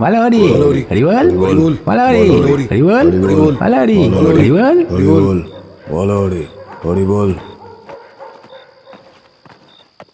বল হরি হরি বল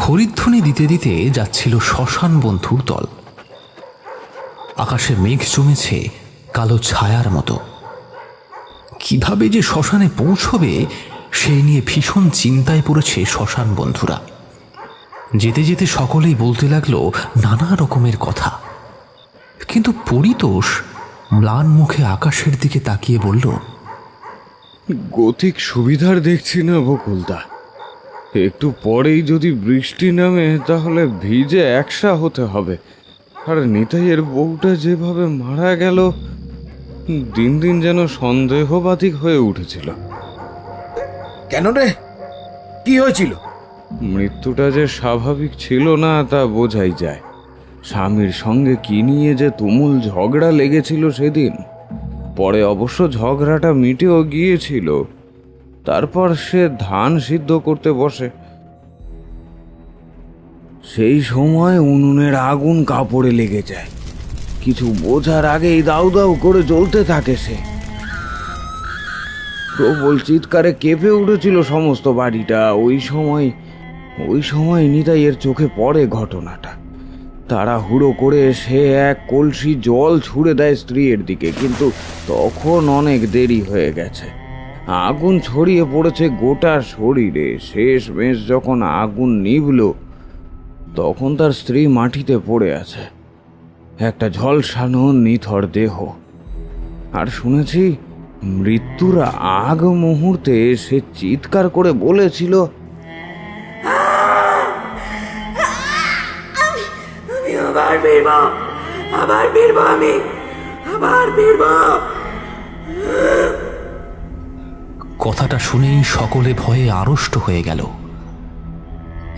হরিধ্বনি দিতে দিতে যাচ্ছিল শ্মশান বন্ধুর দল। আকাশে মেঘ জমেছে কালো ছায়ার মতো। কীভাবে যে শ্মশানে পৌঁছবে সেই নিয়ে ভীষণ চিন্তায় পড়েছে শ্মশান বন্ধুরা। যেতে যেতে সকলেই বলতে লাগল নানা রকমের কথা। কিন্তু পরিতোষ ম্লান মুখে আকাশের দিকে তাকিয়ে বলল গতিক সুবিধার দেখছি না বকুলদা। একটু পরেই যদি বৃষ্টি নামে তাহলে ভিজে একসা হতে হবে। আর নিতাইয়ের বউটা যেভাবে মারা গেল দিন দিন যেন সন্দেহবাতিক হয়ে উঠেছিল। কেন রে? কি হয়েছিল? মৃত্যুটা যে স্বাভাবিক ছিল না তা বোঝাই যায়। স্বামীর সঙ্গে কি নিয়ে যে তুমুল ঝগড়া লেগেছিল সেদিন? পরে অবশ্য ঝগড়াটা মিটেও গিয়েছিল। তারপর সে ধান সিদ্ধ করতে বসে। সেই সময় উনুনের আগুন কাপড়ে লেগে যায়। কিছু বোঝার আগেই দাউ দাউ করে জ্বলতে থাকে সে। প্রবল চিৎকারে কেঁপে উঠেছিল সমস্ত বাড়িটা। ওই সময় ওই সময় নিতাইয়ের চোখে পড়ে ঘটনাটা। তারা হুড়ো করে সে এক কলসি জল ছুঁড়ে দেয় স্ত্রীর দিকে, কিন্তু তখন অনেক দেরি হয়ে গেছে। আগুন ছড়িয়ে পড়েছে গোটা শরীরে। শেষ মেশ যখন আগুন নিভল, তখন তার স্ত্রী মাটিতে পড়ে আছে। একটা ঝলসানো নিথর দেহ। আর শুনেছি, মৃত্যুর আগ মুহূর্তে সে চিৎকার করে বলেছিল আবার ফিরব আবার ফিরব আমি আবার ফিরব কথাটা শুনেই সকলে ভয়ে আড়ষ্ট হয়ে গেল।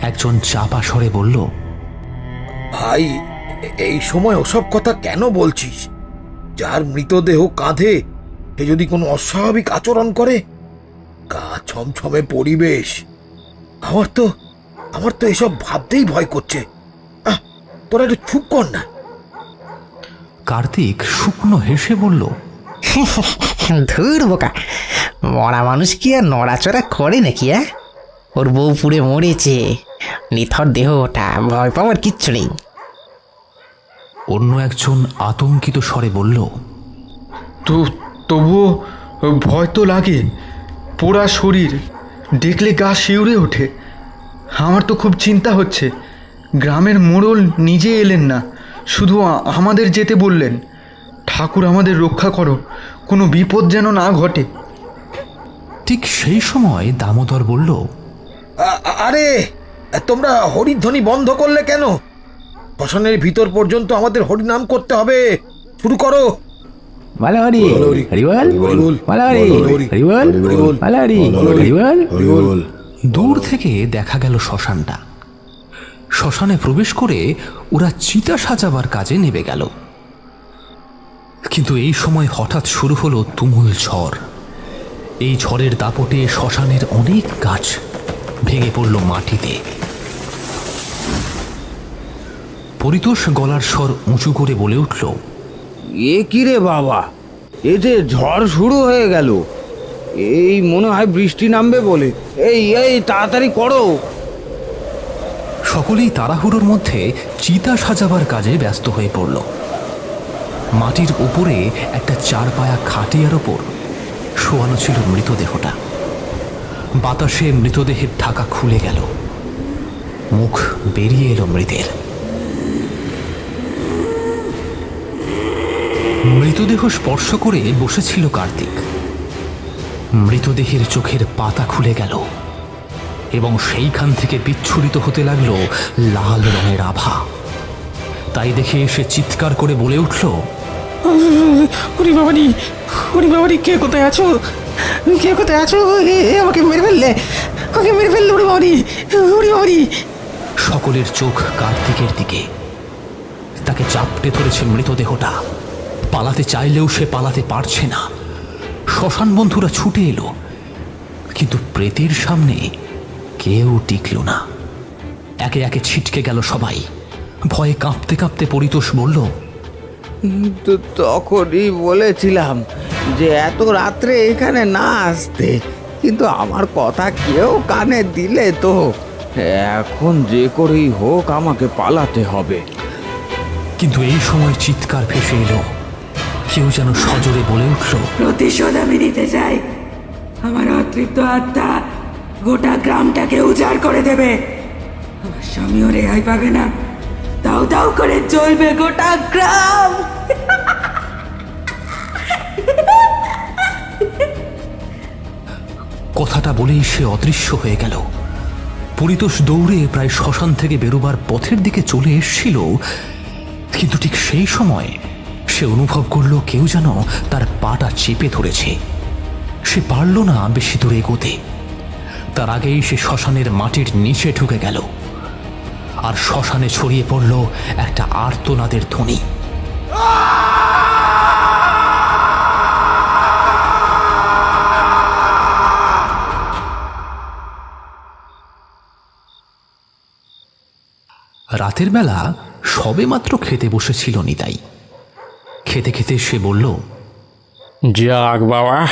একজন চাপা স্বরে বলল ভাই এই সময় ওসব কথা কেন বলছিস? যার মৃতদেহ কাঁধে সে যদি কোনো অস্বাভাবিক আচরণ করে গা ছমছমে পরিবেশ। আমার তো আমার তো এসব ভাবতেই ভয় করছে। তোরা একটু চুপ কর না। কার্তিক শুকনো হেসে বলল ধুর বোকা। মরা মানুষ কি আর নড়াচড়া করে নাকি হ্যাঁ? ওর বউ পুড়ে মরেছে। নিথর দেহ ওটা ভয় পাওয়ার কিচ্ছু নেই। অন্য একজন আতঙ্কিত স্বরে বলল তো তবুও ভয় তো লাগে। পোড়া শরীর দেখলে গা শিউরে ওঠে। আমার তো খুব চিন্তা হচ্ছে। গ্রামের মোড়ল নিজে এলেন না শুধু আমাদের যেতে বললেন ঠাকুর আমাদের রক্ষা করো কোনো বিপদ যেন না ঘটে। ঠিক সেই সময় দামোদর বলল আরে তোমরা হরিধ্বনি বন্ধ করলে কেন? শ্মশানের ভিতর পর্যন্ত আমাদের হরিনাম করতে হবে। শুরু করো। মালাহারি হরিবল মালাহারি হরিবল মালাহারি হরিবল হরিবল দূর থেকে দেখা গেল শ্মশানটা। শ্মশানে প্রবেশ করে ওরা চিতা সাজাবার কাজে নেমে গেল। কিন্তু এই সময় হঠাৎ শুরু হলো তুমুল ঝড়। এই ঝড়ের দাপটে শ্মশানের অনেক গাছ ভেঙে পড়ল মাটিতে। পরিতোষ গলার স্বর উঁচু করে বলে উঠল, এ কি রে বাবা? এ যে ঝড় শুরু হয়ে গেল। এই মনে হয় বৃষ্টি নামবে বলে। এই এই, তাড়াতাড়ি করো। সকলেই তাড়াহুড়োর মধ্যে চিতা সাজাবার কাজে ব্যস্ত হয়ে পড়ল। মাটির উপরে একটা চার পায়া খাটিয়ার ওপর শোয়ানো ছিল মৃতদেহটা। বাতাসে মৃতদেহের ঢাকা খুলে গেল। মুখ বেরিয়ে এলো মৃতের। মৃতদেহ স্পর্শ করে বসেছিল কার্তিক। মৃতদেহের চোখের পাতা খুলে গেল। এবং সেইখান থেকে বিচ্ছুরিত হতে লাগল লাল রঙের আভা। তাই দেখে সে চিৎকার করে বলে উঠল হরি বাবারি হরি বাবারি কে কোথায় আছো? কে কোথায় আছো? আমাকে মেরে ফেললে। আমাকে মেরে ফেললে হরি বাবারি হরি বাবারি সকলের চোখ কার্তিকের দিকে। তাকে চাপটে ধরেছে মৃতদেহটা। পালাতে চাইলেও সে পালাতে পারছে না। শ্মশান বন্ধুরা ছুটে এলো। কিন্তু প্রেতের সামনে কেউ টিকল না। একে একে ছিটকে গেল সবাই। ভয়ে কাঁপতে কাঁপতে পরিতোষ বলল তো তখনই বলেছিলাম যে এত রাত্রে এখানে না আসতে। কিন্তু আমার কথা কেউ কানে দিলে তো। এখন যে করেই হোক আমাকে পালাতে হবে। কিন্তু এই সময় চিৎকার ভেসে এলো। কেউ যেন সজোরে বলে উঠল প্রতিশোধ আমি নিতে চাই। আমার অতৃপ্ত আত্মা গোটা গ্রামটাকে উজাড় করে দেবে। আমার স্বামীও রেহাই পাবে না। দাও দাও করে চলবে গোটা গ্রাম। কথাটা বলেই সে অদৃশ্য হয়ে গেল। পরিতোষ দৌড়ে প্রায় শ্মশান থেকে বেরোবার পথের দিকে চলে এসছিল। কিন্তু ঠিক সেই সময় সে অনুভব করল কেউ যেন তার পাটা চেপে ধরেছে। সে পারল না বেশি দূরে এগোতে। তার আগেই সে শ্মশানের মাটির নিচে ঢুকে গেল। আর শ্মশানে ছড়িয়ে পড়ল একটা আর্তনাদের ধ্বনি। রাতের বেলা সবে মাত্র খেতে বসেছিল নিতাই। খেতে খেতে সে বলল যাক বাবা,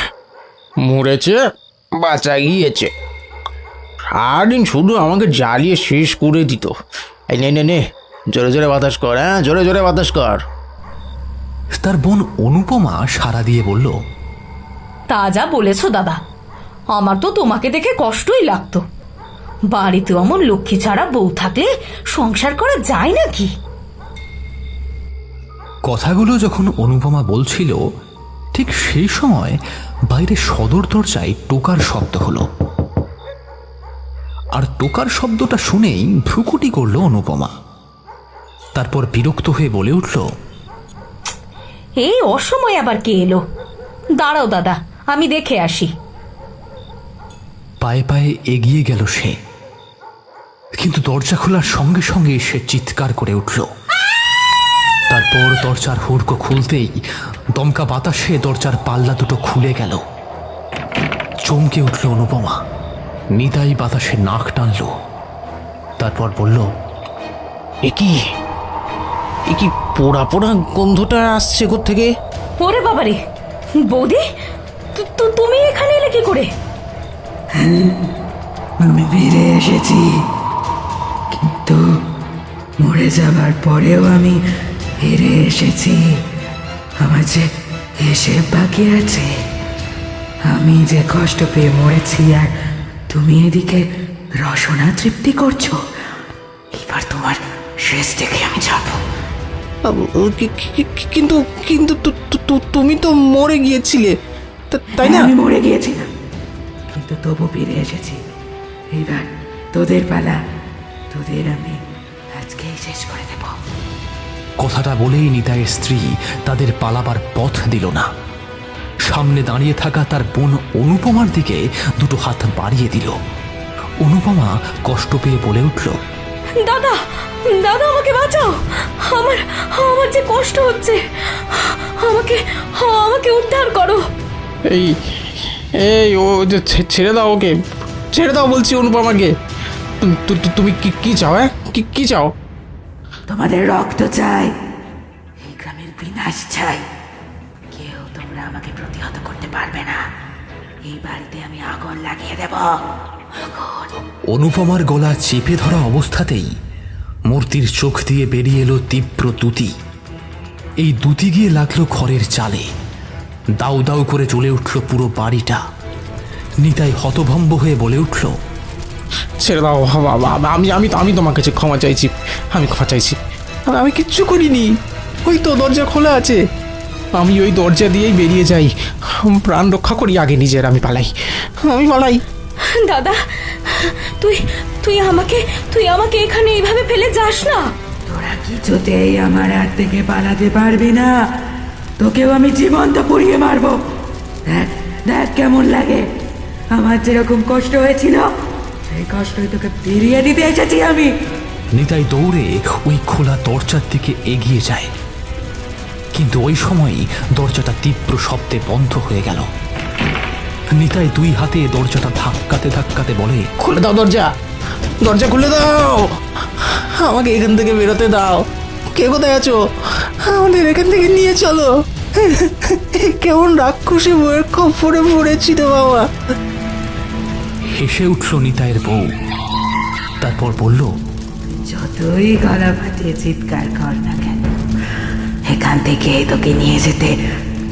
মরেছে, বাঁচা গিয়েছে। সারাদিন শুধু আমাকে জ্বালিয়ে শেষ করে দিত। এই নে নে নে জোরে জোরে বাতাস কর হ্যাঁ জোরে জোরে বাতাস কর। তার বোন অনুপমা সাড়া দিয়ে বলল তা যা বলেছ দাদা আমার তো তোমাকে দেখে কষ্টই লাগতো। বাড়িতে অমন লক্ষ্মী ছাড়া বউ থাকলে সংসার করা যায় নাকি? কথাগুলো যখন অনুপমা বলছিল ঠিক সেই সময় বাইরে সদর দরজায় টোকার শব্দ হলো। আর টোকার শব্দটা শুনেই ভ্রুকুটি করল অনুপমা। তারপর বিরক্ত হয়ে বলে উঠল এই অসময় আবার কে এলো? দাঁড়াও দাদা আমি দেখে আসি। পায়ে পায়ে এগিয়ে গেল সে। কিন্তু দরজা খোলার সঙ্গে সঙ্গে সে চিৎকার করে উঠল। তারপর দরজার হুড়কো খুলতেই দমকা বাতাসে দরজার পাল্লা দুটো খুলে গেল। চমকে উঠল অনুপমা। নিতাই বাতাসে নাক টানল। তারপর বলল এ কি? এ কি পোড়া পোড়া গন্ধটা আসছে থেকে ওরে বাবারে বৌদি তু- তু- তুমি এখানে এলে কি করে? আমি ফিরে এসেছি কিন্তু মরে যাবার পরেও আমি ফিরে এসেছি। আমার যে এসে বাকি আছে আমি যে কষ্ট পেয়ে মরেছি আর তুমি এদিকে রসনা তৃপ্তি করছ? এবার তোমার শেষ দেখে আমি যাব কিন্তু কিন্তু তুমি তো মরে গিয়েছিলে। তা- তাই না? হ্যাঁ, আমি মরে গিয়েছিলাম কিন্তু তবু ফিরে এসেছি। এবার তোদের পালা তোদের আমি আজকেই শেষ করে দেবো। কথাটা বলেই নিতাইয়ের স্ত্রী তাদের পালাবার পথ দিল না। সামনে দাঁড়িয়ে থাকা তার বোন অনুপমার দিকে দুটো হাত বাড়িয়ে দিল। অনুপমা কষ্ট পেয়ে বলে উঠল দাদা দাদা আমাকে বাঁচাও। আমার আমার যে কষ্ট হচ্ছে আমাকে আমাকে উদ্ধার করো। এই এই ও যে ছে- ছেড়ে দাও ওকে। ছেড়ে দাও বলছি অনুপমাকে। তুমি কি কি চাও হ্যাঁ? কি কি চাও? তোমাদের রক্ত চাই এই গ্রামের বিনাশ চাই। পারবে না। এই বাড়িতে আমি আগুন লাগিয়ে দেব। অনুপমার গলা চেপে ধরা অবস্থাতেই মূর্তির চোখ দিয়ে বেরিয়ে এলো তীব্র দুতি। এই দুতি গিয়ে লাগল খড়ের চালে। দাউ দাউ করে চলে উঠল পুরো বাড়িটা। নিতাই হতভম্ব হয়ে বলে উঠল ছেড়ে দাও বাবা আমি আমি তো আমি তোমার কাছে ক্ষমা চাইছি আমি ক্ষমা চাইছি। আমি কিচ্ছু করিনি। ওই তো দরজা খোলা আছে। আমি ওই দরজা দিয়েই বেরিয়ে যাই। প্রাণ রক্ষা করি আগে নিজের আমি পালাই। আমি পালাই। দাদা তুই তুই আমাকে তুই আমাকে এখানে এইভাবে ফেলে যাস না। তোরা কিছুতেই আমার হাত থেকে পালাতে পারবি না। তোকেও আমি জীবন্ত পুড়িয়ে মারবো। দেখ দেখ কেমন লাগে। আমার যেরকম কষ্ট হয়েছিল সেই কষ্টই তোকে ফিরিয়ে দিতে এসেছি আমি। নিতাই দৌড়ে ওই খোলা দরজার দিকে এগিয়ে যায়। কিন্তু ওই সময়ই দরজাটা তীব্র শব্দে বন্ধ হয়ে গেল। নিতাই দুই হাতে দরজাটা ধাক্কাতে ধাক্কাতে বলে খুলে দাও দরজা। দরজা খুলে দাও। আমাকে এখান থেকে বেরোতে দাও। কে কোথায় আছো? আমাদের এখান থেকে নিয়ে চলো। কেমন রাক্ষসী বইয়ের খপ্পরে পড়েছি রে বাবা। হেসে উঠল নিতাইয়ের বউ। তারপর বলল যতই গলা ফাটিয়ে চিৎকার কর না কেন এখান থেকে তোকে নিয়ে যেতে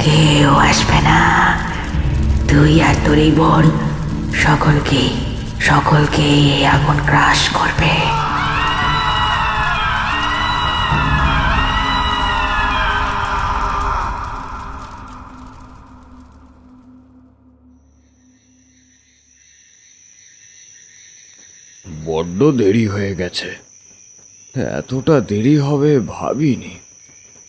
কেউ আসবে না। তুই আর তোর এই বোন সকলকে সকলকে আগুন গ্রাস করবে। বড্ড দেরি হয়ে গেছে। এতটা দেরি হবে ভাবিনি।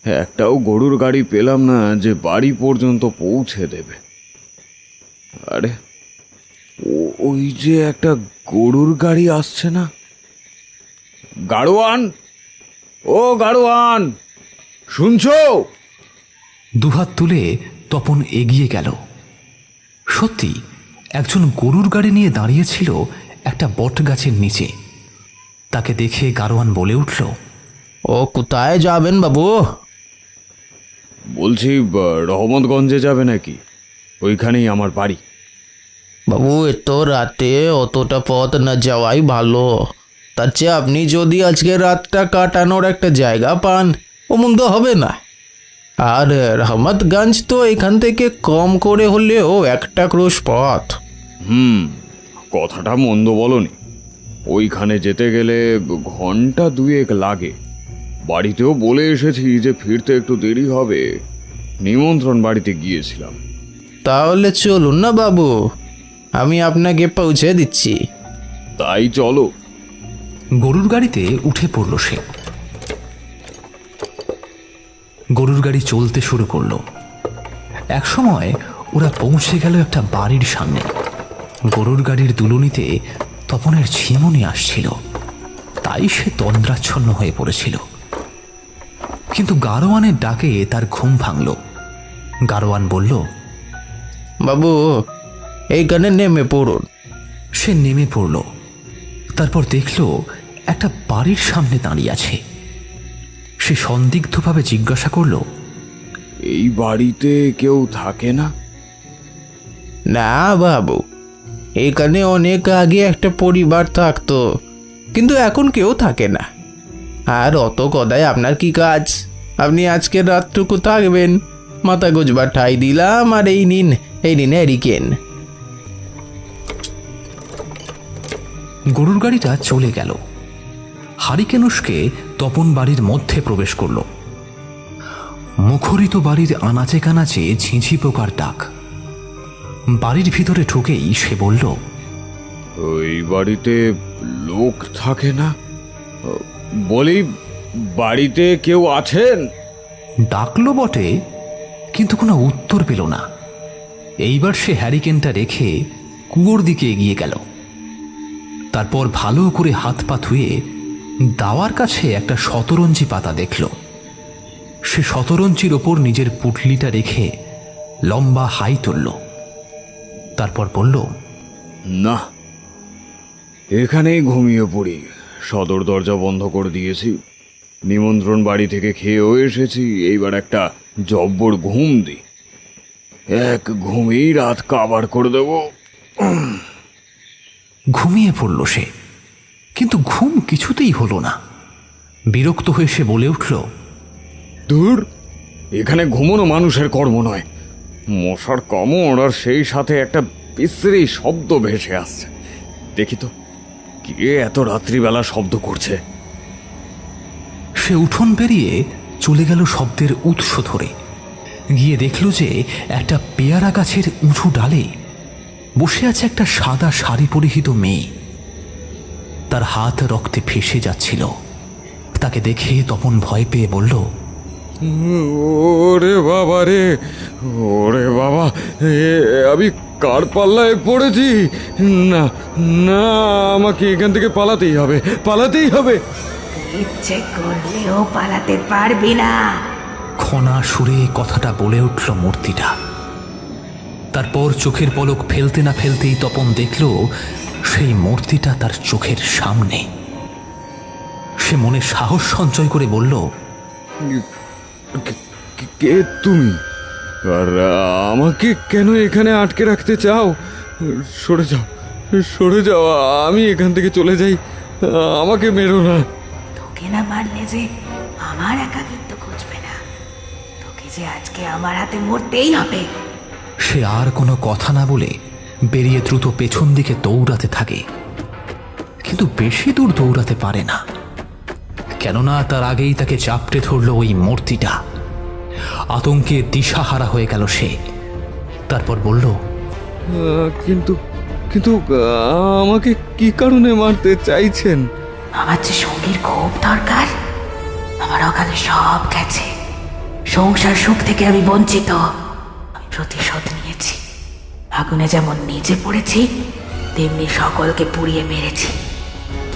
একটাও গরুর গাড়ি পেলাম না যে বাড়ি পর্যন্ত পৌঁছে দেবে। আরে ও- ওই যে একটা গরুর গাড়ি আসছে না? গাড়োয়ান? ও গাড়োয়ান শুনছো? দুহাত তুলে তপন এগিয়ে গেল। সত্যি একজন গরুর গাড়ি নিয়ে দাঁড়িয়েছিল একটা বট গাছের নিচে। তাকে দেখে গারোয়ান বলে উঠল ও কোথায় যাবেন বাবু? বলছি রহমতগঞ্জে যাবে নাকি? ওইখানেই আমার বাড়ি। বাবু এত রাতে অতটা পথ না যাওয়াই ভালো। তার চেয়ে আপনি যদি আজকে রাতটা কাটানোর একটা জায়গা পান ও মন্দ হবে না। আর রহমতগঞ্জ তো এখান থেকে কম করে হলেও একটা ক্রোশ পথ। হুম কথাটা মন্দ বলনি। ওইখানে যেতে গেলে ঘণ্টা দুয়েক লাগে। বাড়িতেও বলে এসেছি যে ফিরতে একটু দেরি হবে। নিমন্ত্রণ বাড়িতে গিয়েছিলাম। তাহলে চলুন না বাবু আমি আপনাকে পৌঁছে দিচ্ছি। তাই চলো। গরুর গাড়িতে উঠে পড়ল সে। গরুর গাড়ি চলতে শুরু করল। একসময় ওরা পৌঁছে গেল একটা বাড়ির সামনে। গরুর গাড়ির দুলুনিতে তপনের ঝিমুনি আসছিল। তাই সে তন্দ্রাচ্ছন্ন হয়ে পড়েছিল। কিন্তু গারোয়ানের ডাকে তার ঘুম ভাঙল। গারোয়ান বলল বাবু এইখানে নেমে পড়ুন। সে নেমে পড়ল। তারপর দেখল একটা বাড়ির সামনে দাঁড়িয়ে আছে। সে সন্দিগ্ধভাবে জিজ্ঞাসা করল এই বাড়িতে কেউ থাকে না? না বাবু এখানে অনেক আগে একটা পরিবার থাকতো কিন্তু এখন কেউ থাকে না। আর অত কদায় আপনার কি কাজ? আপনি আজকের রাতটুকু থাকবেন। মাথা গোজবার ঠাই দিলাম আর এই নিন এই নিন এরিকেন গরুর গাড়িটা চলে গেল। হারিকেনুসকে তপন বাড়ির মধ্যে প্রবেশ করল। মুখরিত বাড়ির আনাচে কানাচে ঝিঁঝি পোকার ডাক। বাড়ির ভিতরে ঢুকেই সে বলল ওই বাড়িতে লোক থাকে না? বলি বাড়িতে কেউ আছেন? ডাকলো বটে কিন্তু কোনো উত্তর পেল না। এইবার সে হ্যারিকেনটা রেখে কুয়োর দিকে এগিয়ে গেল। তারপর ভালো করে হাত পা ধুয়ে দাওয়ার কাছে একটা শতরঞ্জি পাতা দেখল। সে শতরঞ্জির ওপর নিজের পুটলিটা রেখে লম্বা হাই তুলল। তারপর বলল না এখানেই ঘুমিয়ে পড়ি। সদর দরজা বন্ধ করে দিয়েছি। নিমন্ত্রণ বাড়ি থেকে খেয়েও এসেছি। এইবার একটা জব্বর ঘুম দি এক ঘুমেই রাত কাবার করে দেব। ঘুমিয়ে পড়ল সে কিন্তু ঘুম কিছুতেই হলো না। বিরক্ত হয়ে সে বলে উঠল দূর এখানে ঘুমোনো মানুষের কর্ম নয়। মশার কামড় আর সেই সাথে একটা বিশ্রী শব্দ ভেসে আসছে। দেখি তো কে এত রাত্রিবেলা শব্দ করছে? সে উঠোন পেরিয়ে চলে গেল শব্দের উৎস ধরে। গিয়ে দেখল যে একটা পেয়ারা গাছের উঁচু ডালে বসে আছে একটা সাদা শাড়ি পরিহিত মেয়ে। তার হাত রক্তে ফেসে যাচ্ছিল। তাকে দেখে তপন ভয় পেয়ে বলল, ওরে বাবা রে, ওরে বাবা আমি কার পাল্লায় পড়েছি? না না, আমাকে এখান থেকে পালাতেই হবে পালাতেই হবে। ইচ্ছে করলেও পালাতে পারবি না। খনা সুরে কথাটা বলে উঠল মূর্তিটা। তারপর চোখের পলক ফেলতে না ফেলতেই তপন দেখল সেই মূর্তিটা তার চোখের সামনে। সে মনে সাহস সঞ্চয় করে বলল কে- তুমি? আর আমাকে কেন এখানে আটকে রাখতে চাও? সরে যাও সরে যাও আমি এখান থেকে চলে যাই। আমাকে মেরো না। তোকে না মারলে যে আমার একাকিত্ব খুঁজবে না। তোকে যে আজকে আমার হাতে মরতেই হবে। সে আর কোনো কথা না বলে বেরিয়ে দ্রুত পেছন দিকে দৌড়াতে থাকে। কিন্তু বেশি দূর দৌড়াতে পারে না। কেননা তার আগেই তাকে চাপটে ধরল ওই মূর্তিটা। আতঙ্কে দিশাহারা হয়ে গেল সে। তারপর বলল কিন্তু কিন্তু আমাকে কি কারণে মারতে চাইছেন? আমার যে সঙ্গীর খুব দরকার আমার অকালে সব গেছে। সংসার সুখ থেকে আমি বঞ্চিত। আমি প্রতিশোধ নিয়েছি। আগুনে যেমন নিজে পড়েছি তেমনি সকলকে পুড়িয়ে মেরেছি।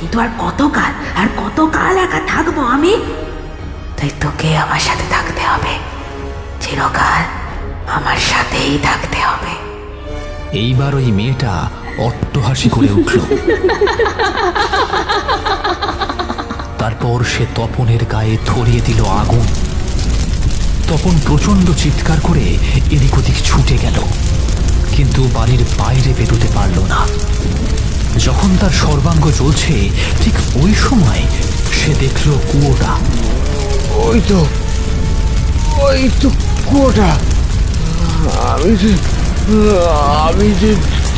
কিন্তু আর কতকাল আর কতকাল একা থাকব আমি? তাই তোকে আমার সাথে থাকতে হবে। চিরকাল আমার সাথেই থাকতে হবে। এইবার ওই মেয়েটা অট্টহাসি করে উঠল। তারপর সে তপনের গায়ে ধরিয়ে দিল আগুন। তপন প্রচণ্ড চিৎকার করে এদিক ওদিক ছুটে গেল কিন্তু বাড়ির বাইরে বেরোতে পারল না। যখন তার সর্বাঙ্গ জ্বলছে ঠিক ওই সময় সে দেখল কুয়োটা। ওই তো ওই তো কুয়োটা। আমি যে আমি যে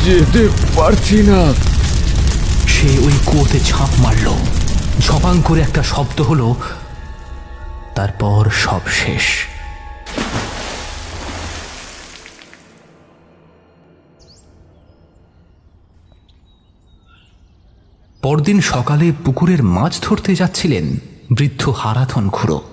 যেতে পারছি না। সে ওই কুয়োতে ঝাঁপ মারল। ঝপাং করে একটা শব্দ হলো, তারপর সব শেষ। পরদিন সকালে পুকুরের মাছ ধরতে যাচ্ছিলেন বৃদ্ধ হারাথন খুঁড়ো